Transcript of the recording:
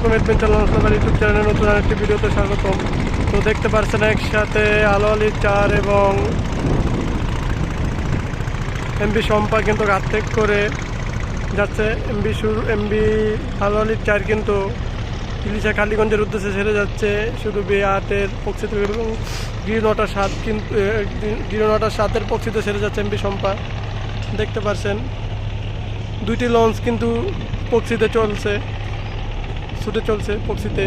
আলাইকুম adventure launch number YouTube চ্যানেলের নতুন আরেকটি ভিডিওতে স্বাগতম। তো দেখতে পাচ্ছেন একসাথে আলো আলি চার এবং এমবি সম্পা কিন্তু ঘাতটেক করে যাচ্ছে। এমবি শুরু, এমবি আলো আলির চার কিন্তু ইলিশা কালীগঞ্জের উদ্দেশ্যে ছেড়ে যাচ্ছে। শুধু বে আটের পক্ষিতে এবং গিরিনটার সাত কিন্তু গিরিনটার সাতের পক্ষিতে ছেড়ে যাচ্ছে এমবি সম্পা দেখতে পাচ্ছেন দুইটি লঞ্চ কিন্তু পক্ষিতে চলছে। ছুটে চলছে পক্ষিতে